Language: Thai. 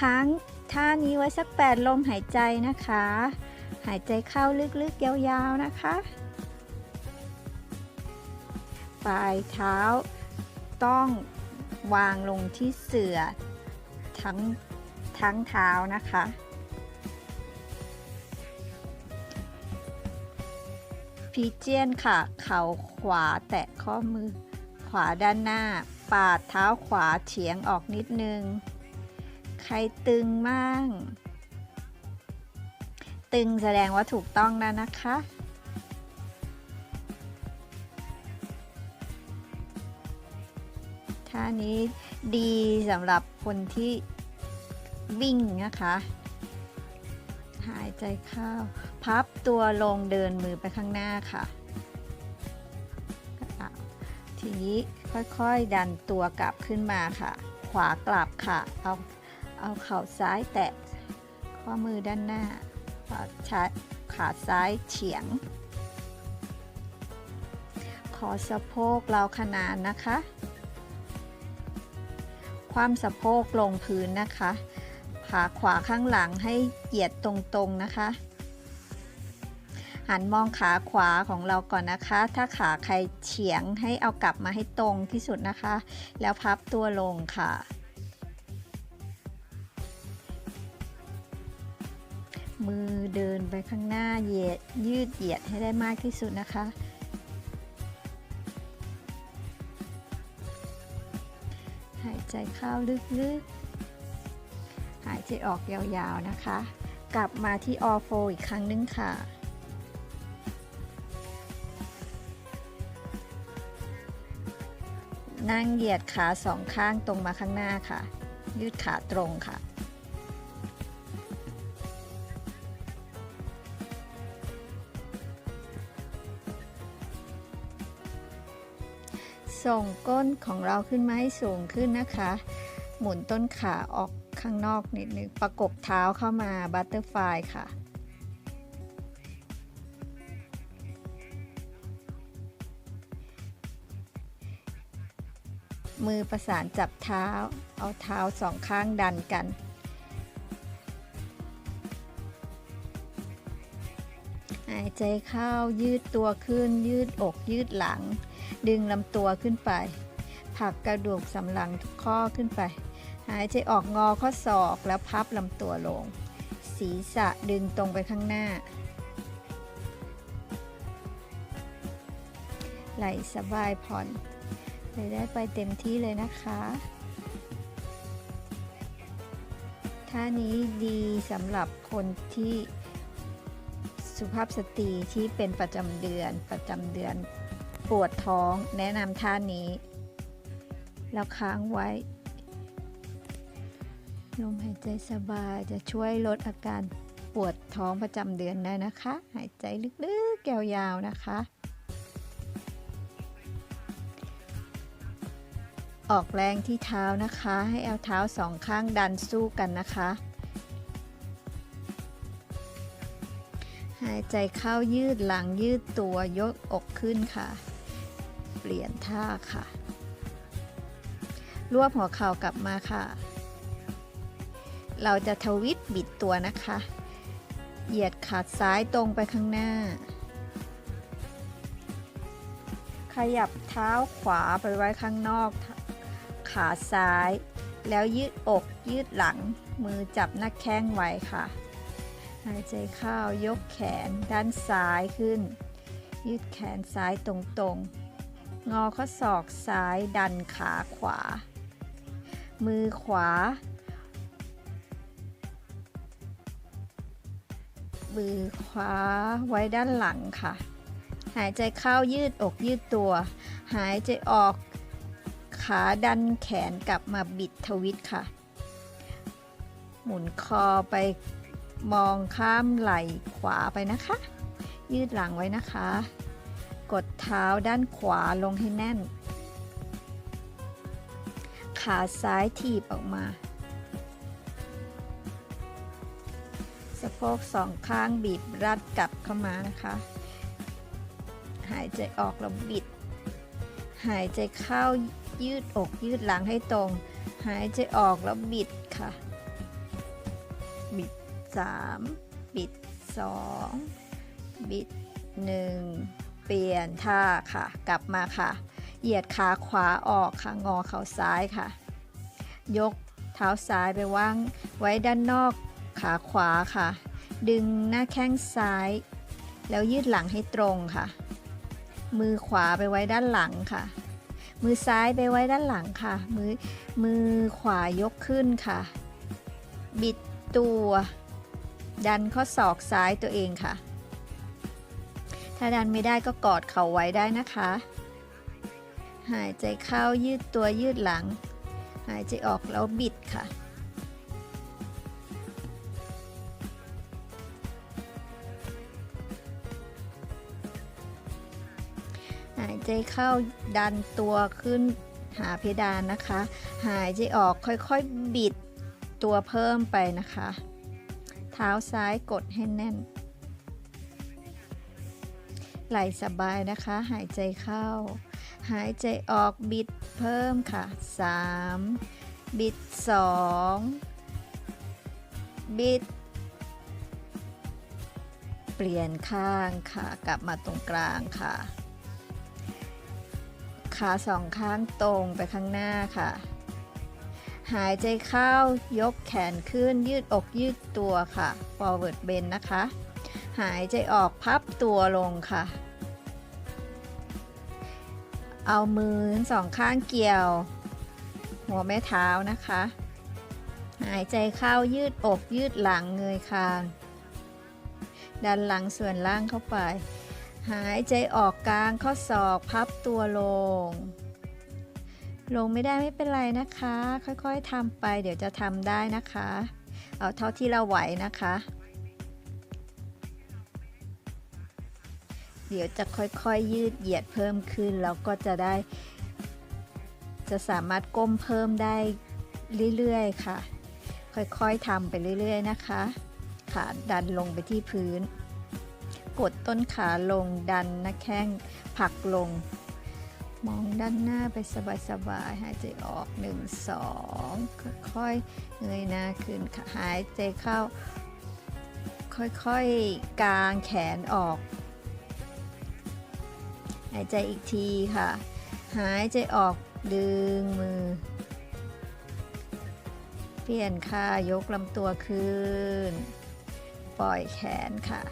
ค้างท่านี้ไว้สัก 8 ลมหายใจนะคะ หายใจเข้าลึกๆ ยาวๆนะคะ ปลายเท้าต้องวางลงที่เสื่อทั้งทั้งเท้านะคะ พีเจียนค่ะ เข่าขวาแตะข้อมือขวาด้านหน้า ปาดเท้าขวาเฉียงออกนิดนึง ใครตึงมั่ง ตึงแสดงว่าถูกต้องแล้วนะคะ ท่านี้ดีสำหรับคนที่วิ่งนะคะ หายใจเข้า พับตัวลงเดินมือไปข้างหน้าค่ะอะทีนี้ค่อยๆดันตัวกลับขึ้นมาค่ะ ขวากลับค่ะ เอา เอาเข่าซ้ายแตะข้อมือด้านหน้าขาช้ขาซ้ายเฉียง ขอสะโพกเราขนานนะคะ ความสะโพกลงพื้นนะคะขาขวาข้างหลังให้เหยียดตรงๆนะคะ หันมองขาขวาของเราก่อนนะคะ ถ้าขาใครเฉียงให้เอากลับมาให้ตรงที่สุดนะคะ แล้วพับตัวลงค่ะ มือเดินไปข้างหน้าเหยียดยืดเหยียดให้ได้มากที่สุดนะคะ หายใจเข้าลึกๆ หายใจออกยาวๆนะคะ กลับมาที่ออโฟอีกครั้งนึงค่ะนั่งเหยียดขาสองข้างตรงมาข้างหน้าค่ะ ยืดขาตรงค่ะ ส่งก้นของเราขึ้นมาให้สูงขึ้นนะคะ หมุนต้นขาออกข้างนอกนิดนึง ประกบเท้าเข้ามาบัตเตอร์ฟลายค่ะ มือประสานจับเท้า เอาเท้าสองข้างดันกันายใจเข้ายืดตัวขึ้น ยืดอกยืดหลัง ดึงลำตัวขึ้นไป ผักกระดูกสันหลังทุกข้อขึ้นไป หายใจออกงอข้อศอกแล้วพับลำตัวลง ศีรษะดึงตรงไปข้างหน้า ไหลสบายผ่อนเลยได้ไปเต็มที่เลยนะคะท่านี้ดีสำหรับคนที่ สุภาพสตรีที่เป็นประจำเดือนประจำเดือนปวดท้องแนะนำท่านี้ แล้วค้างไว้ลมหายใจสบายจะช่วยลดอาการปวดท้องประจำเดือนได้นะคะ หายใจลึกๆยาวๆนะคะ ออกแรงที่เท้านะคะ ให้เอาเท้าสองข้างดันสู้กันนะคะ ใจเข้ายืดหลังยืดตัวยกอกขึ้นค่ะ เปลี่ยนท่าค่ะ รวบหัวเข่ากลับมาค่ะ เราจะทวิตบิดตัวนะคะ เหยียดขาซ้ายตรงไปข้างหน้า ขยับเท้าขวาไปไว้ข้างนอก ขาซ้าย แล้วยืดอกยืดหลัง มือจับหน้าแข้งไว้ค่ะ หายใจเข้ายกแขนด้านซ้ายขึ้น ยืดแขนซ้ายตรงๆ งอข้อศอกซ้ายดันขาขวา มือขวา มือขวาไว้ด้านหลังค่ะ หายใจเข้ายืดอกยืดตัว หายใจออกขาดันแขนกลับมาบิดทวิตค่ะ หมุนคอไป มองข้ามไหล่ขวาไปนะคะ ยืดหลังไว้นะคะ กดเท้าด้านขวาลงให้แน่น ขาซ้ายถีบออกมา สะโพกสองข้างบีบรัดกลับเข้ามานะคะ หายใจออกแล้วบิด หายใจเข้ายืดอกยืดหลังให้ตรง หายใจออกแล้วบิดค่ะ บิด 3 บิด 2 บิด 1 เปลี่ยนท่าค่ะ กลับมาค่ะ เหยียดขาขวาออกค่ะ งอเข่าซ้ายค่ะ ยกเท้าซ้ายไปวางไว้ด้านนอกขาขวาค่ะ ดึงหน้าแข้งซ้าย แล้วยืดหลังให้ตรงค่ะ มือขวาไปไว้ด้านหลังค่ะมือซ้ายไปไว้ด้านหลังค่ะ มือมือขวายกขึ้นค่ะ บิดตัว ดันข้อศอกซ้ายตัวเองค่ะ ถ้าดันไม่ได้ก็กอดเข่าไว้ได้นะคะ หายใจเข้ายืดตัวยืดหลัง หายใจออกแล้วบิดค่ะหายใจเข้าดันตัวขึ้นหาเพดานนะคะ หายใจออกค่อยๆบิดตัวเพิ่มไปนะคะ ท้าซ้ายกดให้แน่น ไหล่สบายนะคะ หายใจเข้า หายใจออกบิดเพิ่มค่ะ 3 บิด 2 บิด เปลี่ยนข้างค่ะ กลับมาตรงกลางค่ะ ขาสองข้างตรงไปข้างหน้าค่ะ หายใจเข้ายกแขนขึ้นยืดอกยืดตัวค่ะ forward bend นะคะ หายใจออกพับตัวลงค่ะ เอามือสองข้างเกี่ยว หัวแม่เท้านะคะ หายใจเข้ายืดอกยืดหลังเงยคาง ดันหลังส่วนล่างเข้าไป หายใจออกกลางข้อศอกพับตัวลง ลงไม่ได้ไม่เป็นไรนะคะ ค่อยๆทำไป เดี๋ยวจะทำได้นะคะ เอาเท่าที่เราไหวนะคะ เดี๋ยวจะค่อยๆยืดเหยียดเพิ่มขึ้นแล้วก็จะได้ จะสามารถก้มเพิ่มได้เรื่อยๆค่ะ ค่อยๆทำไปเรื่อยๆนะคะขาดันลงไปที่พื้น กดต้นขาลงดันหน้าแข้งผลักลง มองด้านหน้าไปสบายๆ หายใจออก 1 2 ค่อยๆ เงยหน้าขึ้นค่ะหายใจเข้า ค่อยๆ กางแขนออก หายใจอีกทีค่ะ หายใจออกดึงมือ เปลี่ยนค่ะ ยกลำตัวขึ้น ปล่อยแขนค่ะ